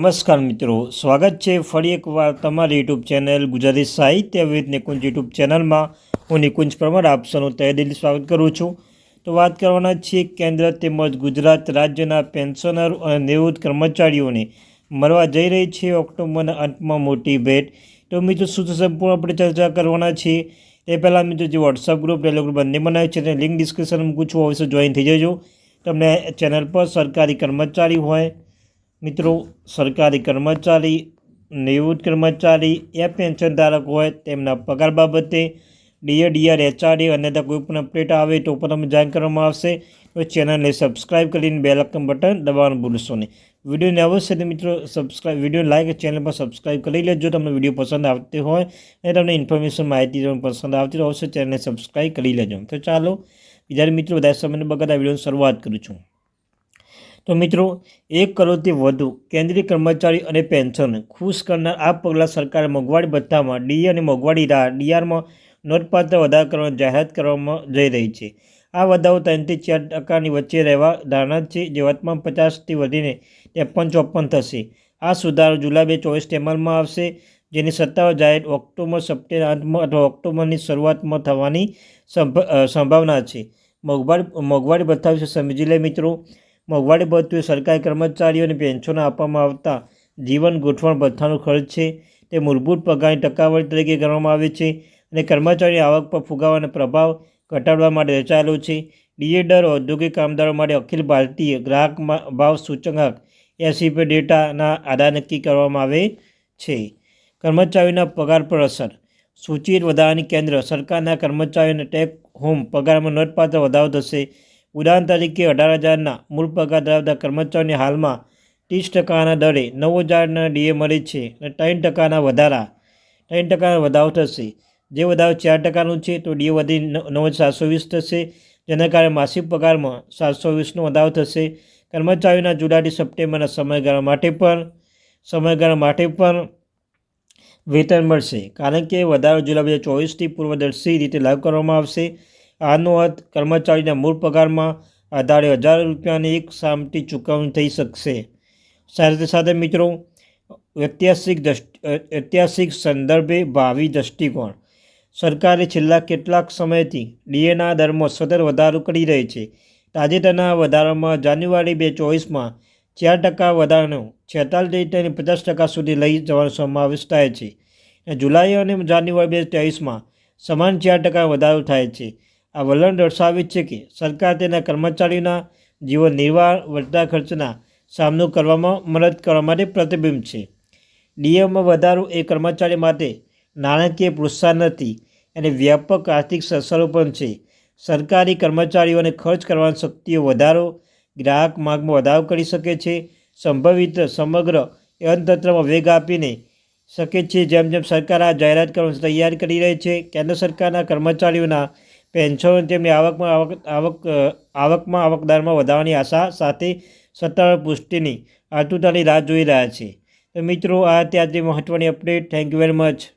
નમસ્કાર મિત્રો, સ્વાગત છે ફરી એકવાર તમારી યુટ્યુબ ચેનલ ગુજરાતી સાહિત્ય વિદ નિકુંજ યુટ્યુબ ચેનલમાં. હું નિકુંજ પરમાર, આપ સૌનું તહે દિલથી સ્વાગત કરું છું. તો વાત કરવાના છીએ કેન્દ્ર તેમજ ગુજરાત રાજ્યના પેન્શનર અને નિવૃત્ત કર્મચારીઓને. મળવા જઈ રહી છે ઓક્ટોબરના અંતમાં મોટી ભેટ. તો મિત્રો, શું સંપૂર્ણ આપણે ચર્ચા કરવાના છીએ? એ પહેલાં મિત્રો, જે વોટ્સઅપ ગ્રુપ ટેલિગ્રુપ બંને બનાવ્યું છે, તેને લિંક ડિસ્ક્રિપ્શન મૂકું છું અવશ્ય જોઈન થઈ જજો. તમને ચેનલ પર સરકારી કર્મચારી હોય મિત્રો, સરકારી કર્મચારી, નિવૃત્ત કર્મચારી, યા પેન્શન ધારક હોય તેમના પગાર બાબતે ડીએ ડીઆર એચઆરડી અને કોઈ પણ અપડેટ આવે તો પણ તમને જાણ કરવામાં આવશે. તો ચેનલને સબસ્ક્રાઈબ કરીને બે આઇકન બટન દબાવવાનું ભૂલશો નહીં. વિડીયોને અવશ્ય મિત્રો સબસ્ક્રાઈબ વીડિયો લાઈક ચેનલ પર સબસ્ક્રાઇબ કરી લેજો. તમને વીડિયો પસંદ આવતી હોય અને તમને ઇન્ફોર્મેશન, માહિતી તમને પસંદ આવતી હોય અવશ્ય ચેનલને સબસ્ક્રાઈબ કરી લેજો. તો ચાલો, બીજા મિત્રો બધા સમયને બગાડતા વિડીયોની શરૂઆત કરું છું. તો મિત્રો, એક કરોડથી વધુ કેન્દ્રીય કર્મચારી અને પેન્શન. ખુશ કરનાર આ પગલાં સરકારે મોંઘવારી ભથ્થામાં, ડી અને મોંઘવારી રાહ, ડીઆરમાં નોંધપાત્ર વધારો કરવાની જાહેરાત કરવામાં જઈ રહી છે. આ વધારો ત્રણથી ચાર ટકાની વચ્ચે રહેવા ધારણા છે, જે વર્તમાન પચાસથી વધીને ત્રેપન ચોપન થશે. આ સુધારો જુલાઈ બે ચોવીસ અમલમાં આવશે, જેની સત્તાવાર જાહેર ઓક્ટોબર, સપ્ટેમ્બર અંતમાં અથવા ઓક્ટોબરની શરૂઆતમાં થવાની સંભાવના છે. મોંઘવારી મોંઘવારી ભથ્થા વિશે સમજી લે મિત્રો. મોંઘવારી ભથ્થું સરકારી કર્મચારીઓને પેન્શનો આપવામાં આવતા જીવન ગોઠવણ ભથ્થાનો ખર્ચ છે તે મૂળભૂત પગારની ટકાવારી તરીકે ગણવામાં આવે છે અને કર્મચારીની આવક પર ફુગાવાનો પ્રભાવ ઘટાડવા માટે રચાયેલો છે. ડીએ ઔદ્યોગિક કામદારો માટે અખિલ ભારતીય ગ્રાહક ભાવ સૂચકાંક એસીપી ડેટાના આધાર નક્કી કરવામાં આવે છે. કર્મચારીઓના પગાર પર અસર સૂચિત વધારાની કેન્દ્ર સરકારના કર્મચારીઓને ટેક હોમ પગારમાં નોંધપાત્ર વધારો થશે. ઉદાહરણ તરીકે અઢાર હજારના મૂળ પગાર ધરાવતા કર્મચારીઓને હાલમાં ત્રીસ ટકાના દરે નવ હજારના ડીએ મળે છે અને ત્રણ ટકાના વધારા, ત્રણ ટકાનો વધારો થશે. જે વધારો ચાર ટકાનું છે તો ડીએ વધી નવ હજાર સાતસો વીસ થશે. જેના કારણે માસિક પગારમાં સાતસો વીસનો વધારો થશે. કર્મચારીઓના જુલાઈથી સપ્ટેમ્બરના સમયગાળા માટે પણ, સમયગાળા માટે પણ વેતન મળશે. કારણ કે વધારો જુલાઈ બે હજાર ચોવીસથી પૂર્વદર્શી રીતે લાગુ કરવામાં આવશે. આનો અર્થ, કર્મચારીના મૂળ પગારમાં આધારે હજાર રૂપિયાની એક સામટી ચૂકવણી થઈ શકશે. સાથે સાથે મિત્રો, ઐતિહાસિક ઐતિહાસિક સંદર્ભે ભાવિ દૃષ્ટિકોણ સરકારે છેલ્લા કેટલાક સમયથી ડીએના દરમાં સતત વધારો કરી રહી છે. તાજેતરના વધારામાં જાન્યુઆરી બે ચોવીસમાં ચાર ટકા વધારાનો છેતાલીસ ટકા પચાસ ટકા સુધી લઈ જવાનો સમાવેશ થાય છે. જુલાઈ અને જાન્યુઆરી બે ત્રેવીસમાં સમાન ચાર ટકા વધારો થાય છે. આ વલણ દર્શાવે છે કે સરકાર તેના કર્મચારીઓના જીવન નિર્વાહ, વધતા ખર્ચના સામનો કરવામાં મદદ કરવા માટે પ્રતિબિંબ છે. ડીએમાં વધારો એ કર્મચારી માટે નાણાકીય પ્રોત્સાહન નથી અને વ્યાપક આર્થિક અસરો પણ છે. સરકારી કર્મચારીઓને ખર્ચ કરવાની શક્તિઓ વધારો, ગ્રાહક માગમાં વધારો કરી શકે છે. સંભવિત સમગ્ર અર્થતંત્રમાં વેગ આપીને શકે છે. જેમ જેમ સરકાર આ જાહેરાત કરવાની તૈયારી કરી રહી છે, કેન્દ્ર સરકારના કર્મચારીઓના પેન્શનો તેમની આવકમાં આવક આવક આવકમાં આવકદારમાં વધારવાની આશા સાથે સત્તાવાર પુષ્ટિની આતુરતાની રાહ જોઈ રહ્યા છે. તો મિત્રો, આ ત્યાંથી મહત્ત્વની update thank you very much